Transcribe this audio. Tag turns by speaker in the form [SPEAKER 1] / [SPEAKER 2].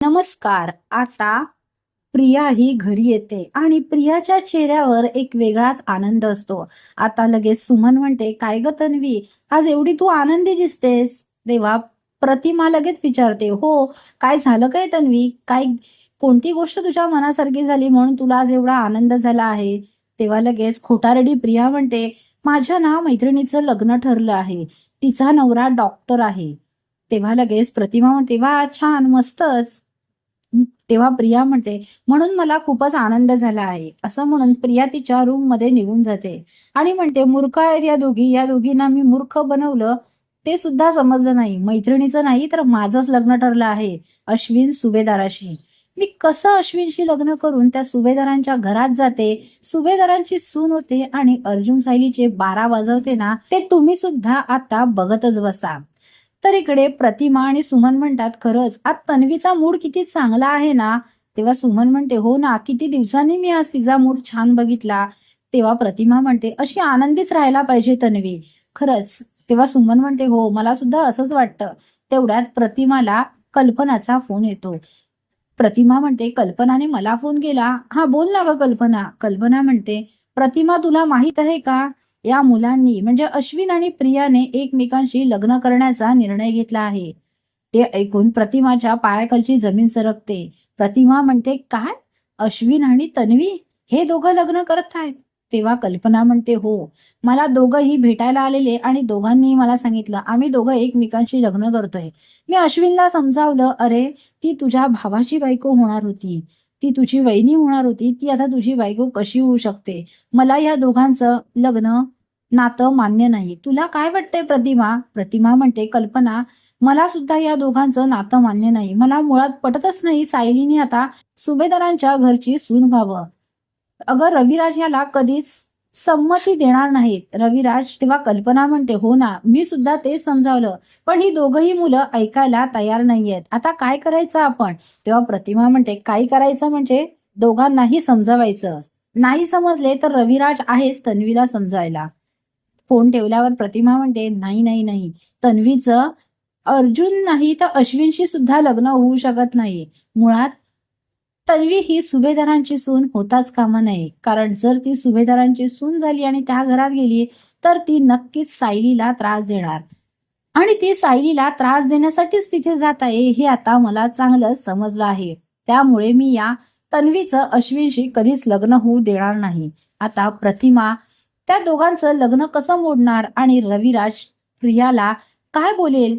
[SPEAKER 1] नमस्कार आता प्रिया ही घरी येते आणि प्रियाच्या चेहऱ्यावर एक वेगळाच आनंद असतो. आता लगेच सुमन म्हणते काय ग तन्वी आज एवढी तू आनंदी दिसतेस. तेव्हा प्रतिमा लगेच विचारते हो काय झालं काय तन्वी? काय कोणती गोष्ट तुझ्या मनासारखी झाली म्हणून तुला आज एवढा आनंद झाला आहे? तेव्हा लगेच खोटारडी प्रिया म्हणते माझ्या ना मैत्रिणीचं लग्न ठरलं आहे. तिचा नवरा डॉक्टर आहे. तेव्हा लगेच प्रतिमा म्हणते वा छान मस्तच. तेव्हा प्रिया म्हणते म्हणून मला खूपच आनंद झाला आहे. असं म्हणून प्रिया तिच्या रूममध्ये निघून जाते. आणि म्हणते मूर्ख आहेत या दोघी. या दोघींना मी मूर्ख बनवलं ते सुद्धा समजलं नाही. मैत्रिणीचं नाही तर माझंच लग्न ठरलं आहे. अश्विन सुभेदाराशी. मी कसं अश्विनशी लग्न करून त्या सुभेदारांच्या घरात जाते? सुभेदारांची सून होते आणि अर्जुन सायलीचे बारा वाजवते ना ते तुम्ही सुद्धा आता बघतच बसा. तर इकडे प्रतिमा आणि सुमन म्हणतात खरंच आज तन्वीचा मूड किती चांगला आहे ना. तेव्हा सुमन म्हणते हो ना किती दिवसांनी मी आज तिचा मूड छान बघितला. तेव्हा प्रतिमा म्हणते अशी आनंदीच राहायला पाहिजे तन्वी. खरंच तेव्हा सुमन म्हणते हो मला सुद्धा असंच वाटतं. तेवढ्यात प्रतिमाला कल्पनाचा फोन येतो. प्रतिमा म्हणते कल्पनाने मला फोन केला. हा बोल ना ग कल्पना. कल्पना म्हणते प्रतिमा तुला माहीत आहे का? या मुलांनी म्हणजे अश्विन आणि प्रियाने एकमेकांशी लग्न करण्याचा निर्णय घेतला आहे. ते ऐकून प्रतिमाच्या पायाखालची जमीन सरकते. प्रतिमा म्हणते काय? अश्विन आणि तन्वी हे दोघं लग्न करत आहेत? तेव्हा कल्पना म्हणते हो मला दोघंही भेटायला आलेले आणि दोघांनी मला सांगितलं आम्ही दोघं एकमेकांशी लग्न करतोय. मी अश्विनला समजावलं अरे ती तुझ्या भावाची बायको होणार होती. ती तुझी वहिनी होणार होती ती आता तुझी बायको कशी होऊ शकते? मला या दोघांचं लग्न नातं मान्य नाही. तुला काय वाटतंय प्रतिमा? प्रतिमा म्हणते कल्पना मला सुद्धा या दोघांचं नातं मान्य नाही. मला मुळात पटतच नाही सायलीने आता सुभेदारांच्या घरची सून व्हावं. अगं रविराज याला कधीच संमती देणार नाहीत. रविराज तेव्हा कल्पना म्हणते हो ना मी सुद्धा तेच समजावलं पण ही दोघही मुलं ऐकायला तयार नाहीयेत. आता काय करायचं आपण? तेव्हा प्रतिमा म्हणते काय करायचं म्हणजे दोघांनाही समजावायचं. नाही समजले तर रविराज आहेच तन्वीला समजायला. फोन ठेवल्यावर प्रतिमा म्हणते नाही नाही नाही. तन्वीचं अर्जुन नाही तर अश्विनशी सुद्धा लग्न होऊ शकत नाही. मुळात तन्वी ही सुभेदारांची सून होताच कामा नये. कारण जर ती सुभेदारांची सून झाली आणि त्या घरात गेली तर ती नक्कीच सायलीला त्रास देणार. आणि ती सायलीला त्रास देण्यासाठीच तिथे जात आहे हे आता मला चांगलं समजलं आहे. त्यामुळे मी या तन्वीचं अश्विनशी कधीच लग्न होऊ देणार नाही. आता प्रतिमा त्या दोघांचं लग्न कसं मोडणार आणि रविराज प्रियाला काय बोलेल?